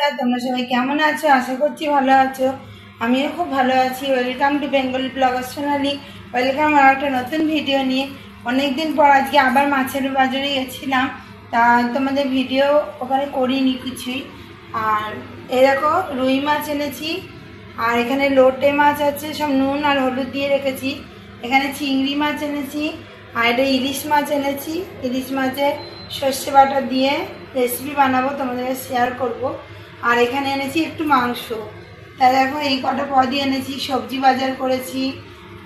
বন্ধুরা তোমরা সবাই কেমন আছো? আশা করছি ভালো আছো। আমিও খুব ভালো আছি। Welcome to Bengal blogger Sonali welcome আমার একটা নতুন ভিডিও নিয়ে। অনেকদিন পর আজকে আবার মাছের বাজারে গেছিলাম। তা তোমাদের ভিডিও ওখানে করিনি কিছুই। আর এরকম রুই মাছ এনেছি। আর এখানে লোটে মাছ আছে, সব নুন আর হলুদ দিয়ে রেখেছি। এখানে চিংড়ি মাছ এনেছি। আর এটা ইলিশ মাছ এনেছি। ইলিশ মাছে সর্ষে বাটা দিয়ে রেসিপি বানাবো, তোমাদের শেয়ার করব। আর এখানে এনেছি একটু মাংস। তা দেখো এই কটা পদই এনেছি, সবজি বাজার করেছি।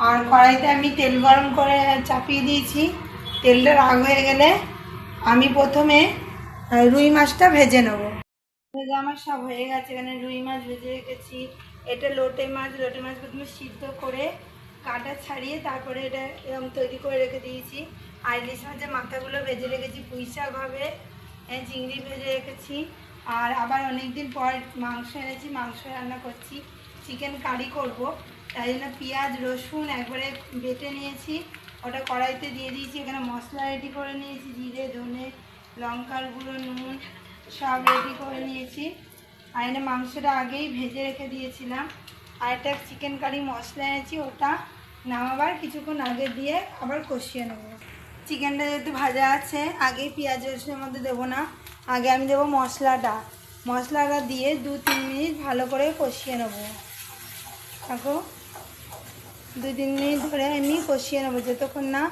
আর কড়াইতে আমি তেল গরম করে চাপিয়ে দিয়েছি। তেলটা রাগ হয়ে গেলে আমি প্রথমে রুই মাছটা ভেজে নেব। ভেজে আমার সব হয়ে গেছে, এখানে রুই মাছ ভেজে রেখেছি। এটা লোটে মাছ লোটে মাছ প্রথমে সিদ্ধ করে কাটা ছাড়িয়ে তারপরে এটা এরকম তৈরি করে রেখে দিয়েছি। আর ইলিশ মাছের মাথাগুলো ভেজে রেখেছি, পুঁই শাক হবে চিংড়ি ভেজে রেখেছি। আর আবার অনেক দিন পর মাংস এনেছি, মাংস রান্না করছি। চিকেন কারি করব। তাই জন্য পেঁয়াজ, রসুন একবারে বেটে নিয়েছি। ওটা কড়াইতে দিয়ে দিয়েছি। এখানে মশলা রেডি করে নিয়েছি। জিরে, ধনে, লঙ্কার গুঁড়ো, নুন সব রেডি করে নিয়েছি। আর এনে মাংসটা আগেই ভেজে রেখে দিয়েছিলাম। আর একটা চিকেন কারি মশলা এনেছি। ওটা নামাবার কিছুক্ষণ আগে দিয়ে আবার কষিয়ে নেব। চিকেনটা যেহেতু ভাজা আছে, আগে পেঁয়াজ রসুনের মধ্যে দেবো না। আগে আমি দেবো মশলাটা। মশলাটা দিয়ে দু তিন মিনিট ভালো করে কষিয়ে নেব। দেখো, দু তিন মিনিট ধরে আমি কষিয়ে নেব। যতক্ষণ না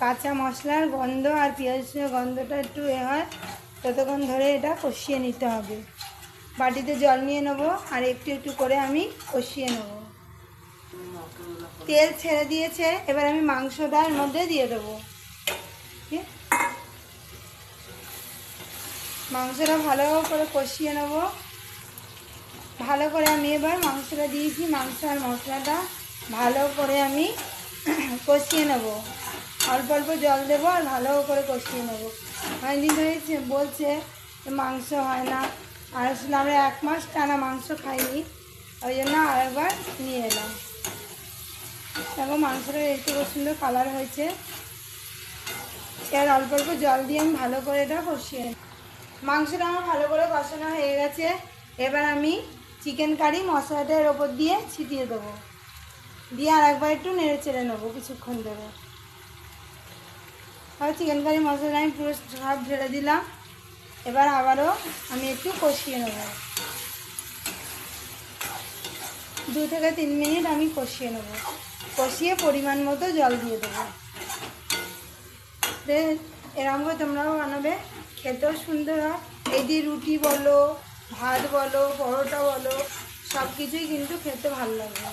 কাঁচা মশলার গন্ধ আর পেঁয়াজ রসুনের গন্ধটা একটু এ হয়, ততক্ষণ ধরে এটা কষিয়ে নিতে হবে। বাটিতে জল নিয়ে নেব আর একটু একটু করে আমি কষিয়ে নেব। তেল ছেড়ে দিয়েছে, এবার আমি মাংসটা এর মধ্যে দিয়ে দেবো। মাংসটা ভালো করে কষিয়ে নেব। ভালো করে আমি এবার মাংসটা দিয়েছি, মাংস আর মশলাটা ভালো করে আমি কষিয়ে নেব। অল্প অল্প জল দেবো আর ভালো করে কষিয়ে নেব। অনেকদিন ধরে বলছে মাংস হয় না। আর আসলে আমরা এক মাস টানা মাংস খাইনি, ওই জন্য আরেকবার নিয়ে এলাম। দেখো মাংসটা একটু সুন্দর কালার হয়েছে। এর অল্প অল্প জল দিয়ে আমি ভালো করে এটা কষিয়ে মাংসটা আমার ভালো করে কষানো হয়ে গেছে। এবার আমি চিকেন কারি মশলাটা এর ওপর দিয়ে ছিটিয়ে দেবো। দিয়ে আর একবার একটু নেড়ে চেড়ে নেব কিছুক্ষণ ধরে। আর চিকেন কারি মশলাটা আমি পুরো সব ঢেলে দিলাম। এবার আবারও আমি একটু কষিয়ে নেব। দু থেকে তিন মিনিট আমি কষিয়ে নেব। কষিয়ে পরিমাণ মতো জল দিয়ে দেবো। এরমভাবে তোমরাও বানাবে, খেতেও সুন্দর হয়। এই দিয়ে রুটি বলো, ভাত বলো, পরোটা বলো সব কিছুই কিন্তু খেতে ভালো লাগবে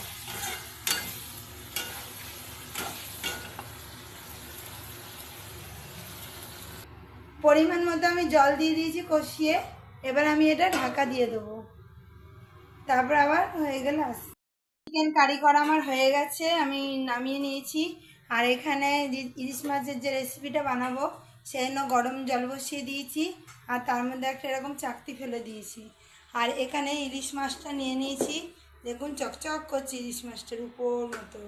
পরিমাণ মতো আমি জল দিয়ে দিয়েছি কষিয়ে। এবার আমি এটা ঢাকা দিয়ে দেবো। তারপর আবার হয়ে গেলে চিকেন কারি করা আমার হয়ে গেছে, আমি নামিয়ে নিয়েছি। আর এখানে ইলিশ মাছের যে রেসিপিটা বানাবো, সেই জন্য গরম জল বসিয়ে দিয়েছি, আর তার মধ্যে একটা এরকম চাকতি ফেলে দিয়েছি। আর এখানে ইলিশ মাছটা নিয়ে নিয়েছি। দেখুন, চকচক করছে ইলিশ মাছটার উপর মতো।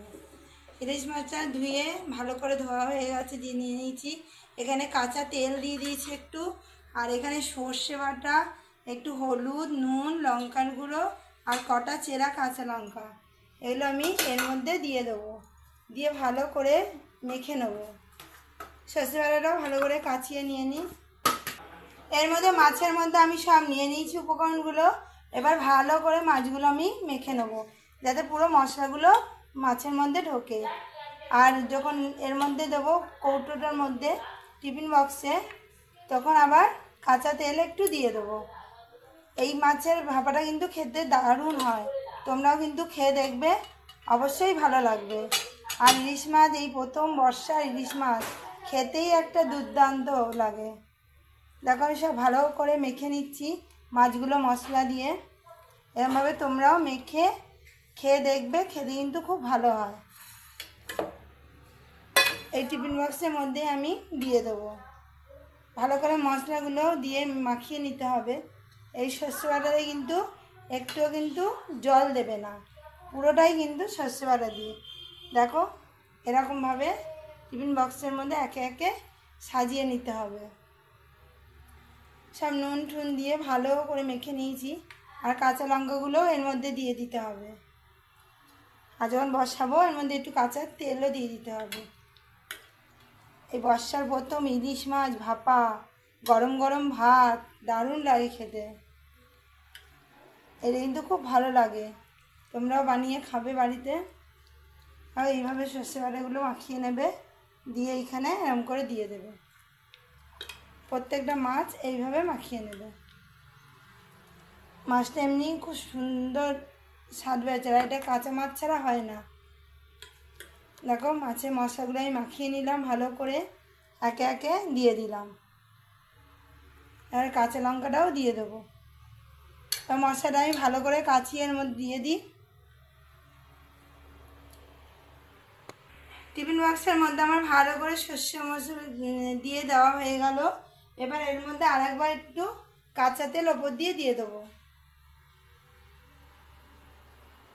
ইলিশ মাছটা ধুয়ে ভালো করে ধোয়া হয়ে গেছে, দিয়ে নিয়ে নিয়েছি। এখানে কাঁচা তেল দিয়ে দিয়েছি একটু। আর এখানে সর্ষে বাটা, একটু হলুদ, নুন, লঙ্কার গুঁড়ো, আর কটা চেরা কাঁচা লঙ্কা। এগুলো আমি এর মধ্যে দিয়ে দেবো। দিয়ে ভালো করে মেখে নেব। সর্ষে বাটাটাও ভালো করে কাচিয়ে নিয়ে নিই। এর মধ্যে মাছের মধ্যে আমি সব নিয়ে নিয়েছি উপকরণগুলো। এবার ভালো করে মাছগুলো আমি মেখে নেব, যাতে পুরো মশলাগুলো মাছের মধ্যে ঢোকে। আর যখন এর মধ্যে দেবো কৌটোটার মধ্যে টিফিন বক্সে, তখন আবার কাঁচা তেল একটু দিয়ে দেবো। এই মাছের ভাপাটা কিন্তু খেতে দারুণ হয়। তোমরাও কিন্তু খেয়ে দেখবে, অবশ্যই ভালো লাগবে। আর ইলিশ মাছ, এই প্রথম বর্ষার ইলিশ মাছ খেতেই একটা দুর্দান্ত লাগে। দেখো, আমি সব ভালো করে মেখে নিচ্ছি মাছগুলো মশলা দিয়ে। এরমভাবে তোমরাও মেখে খেয়ে দেখবে, খেতে কিন্তু খুব ভালো হয়। এই টিফিন বক্সের মধ্যে আমি দিয়ে দেবো। ভালো করে মশলাগুলো দিয়ে মাখিয়ে নিতে হবে। এই শস্য বাটারে কিন্তু একটুও কিন্তু জল দেবে না। পুরোটাই কিন্তু শস্য বাটা দিয়ে। দেখো, এরকমভাবে টিফিন বক্সের মধ্যে একে একে সাজিয়ে নিতে হবে। সব নুন টুন দিয়ে ভালো করে মেখে নিয়েছি, আর কাঁচা লঙ্কাগুলোও এর মধ্যে দিয়ে দিতে হবে। আর যখন বসাবো, এর মধ্যে একটু কাঁচা তেলও দিয়ে দিতে হবে। এই বর্ষার প্রথম ইলিশ মাছ ভাপা, গরম গরম ভাত, দারুণ লাগে খেতে। এটা কিন্তু খুব ভালো লাগে। তোমরাও বানিয়ে খাবে বাড়িতে। আর এইভাবে সর্ষে বাটাগুলো মাখিয়ে নেবে, দিয়ে এইখানে এরম করে দিয়ে দেবে। প্রত্যেকটা মাছ এইভাবে মাখিয়ে নেবে। মাছটা এমনি খুব সুন্দর স্বাদ বেচারা এটা কাঁচা মাছ ছাড়া হয় না। দেখো মাছের মশলাগুলো আমি মাখিয়ে নিলাম ভালো করে, একে একে দিয়ে দিলাম। আর কাঁচা লঙ্কাটাও দিয়ে দেবো। তো মশলাটা আমি ভালো করে কাচিয়ে এর মধ্যে দিয়ে দিই। টিফিন বক্সের মধ্যে আমার ভালো করে শস্য মসুর দিয়ে দেওয়া হয়ে গেল। এবার এর মধ্যে আরেকবার একটু কাঁচা তেল ওপর দিয়ে দিয়ে দেবো।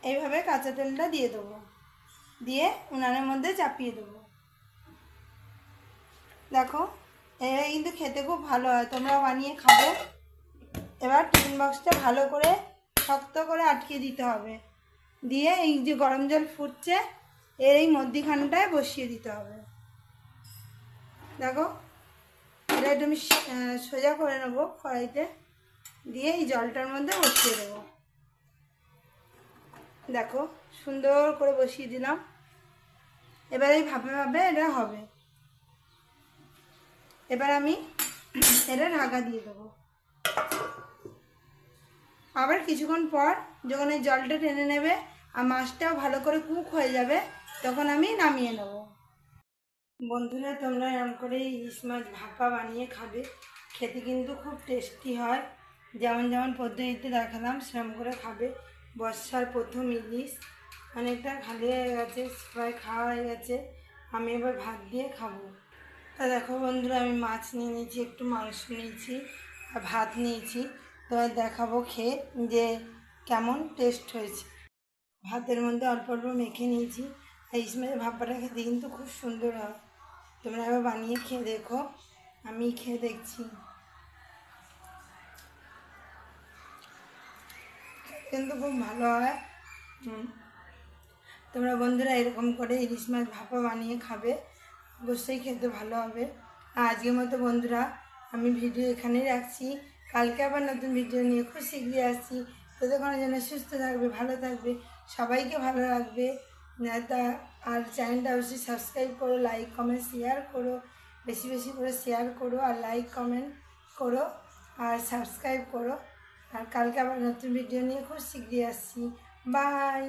এইভাবে কাঁচা তেলটা দিয়ে দেবো। দিয়ে উনানের মধ্যে চাপিয়ে দেবো। দেখো এটা কিন্তু খেতে খুব ভালো হয় তোমরা বানিয়ে খাবে। এবার টিফিন বক্সটা ভালো করে শক্ত করে আটকে দিতে হবে। দিয়ে এই যে গরম জল ফুটছে এর এই মধ্যিখানটায় বসিয়ে দিতে হবে। দেখো, এটা একটু আমি সোজা করে নেব কড়াইতে, দিয়ে এই জলটার মধ্যে বসিয়ে দেবো। দেখো, সুন্দর করে বসিয়ে দিলাম। এবার এই ভাবে ভাবে এটা হবে। এবার আমি এটা ঢাকা দিয়ে দেবো। আবার কিছুক্ষণ পর যখন এই জলটা টেনে নেবে, আর মাছটাও ভালো করে কুক হয়ে যাবে তখন আমি নামিয়ে নেব। বন্ধুরা, তোমরা এরম করে ইলিশ মাছ ভাপা বানিয়ে খাবে। খেতে কিন্তু খুব টেস্টি হয়। যেমন যেমন পদ্ধতিতে দেখালাম, সেরম করে খাবে। বর্ষার প্রথম ইলিশ। অনেকটা খালি হয়ে গেছে সবাই খাওয়া হয়ে গেছে। আমি এবার ভাত দিয়ে খাব। তা দেখো বন্ধুরা, আমি মাছ নিয়ে নিয়েছি, একটু মাংস নিয়েছি আর ভাত নিয়েছি। তো দেখাবো খেয়ে যে কেমন টেস্ট হয়েছে। ভাতের মধ্যে অল্প অল্প মেখে নিয়েছি। আর ইসমাইল ভাপাটা খেতে কিন্তু খুব সুন্দর হয়। তোমরা এবার বানিয়ে খেয়ে দেখো। আমি খেয়ে দেখছি। কিন্তু খুব ভালো হয়। তোমরা বন্ধুরা এরকম করে ইলিশ মাছ ভাপা বানিয়ে খাবে। অবশ্যই খেতে ভালো হবে। আর আজকের মতো বন্ধুরা, আমি ভিডিও এখানেই রাখছি। কালকে আবার নতুন ভিডিও নিয়ে খুব শীঘ্রই আসছি। ততক্ষণের জন্য সুস্থ থাকবে, ভালো থাকবে, সবাইকে ভালো রাখবে। তা আর চ্যানেলটা অবশ্যই সাবস্ক্রাইব করো লাইক কমেন্ট শেয়ার করো, বেশি বেশি করে শেয়ার করো আর লাইক কমেন্ট করো আর সাবস্ক্রাইব করো। আর কালকে আবার নতুন ভিডিও নিয়ে খুব শিখিয়ে আসছি। বাই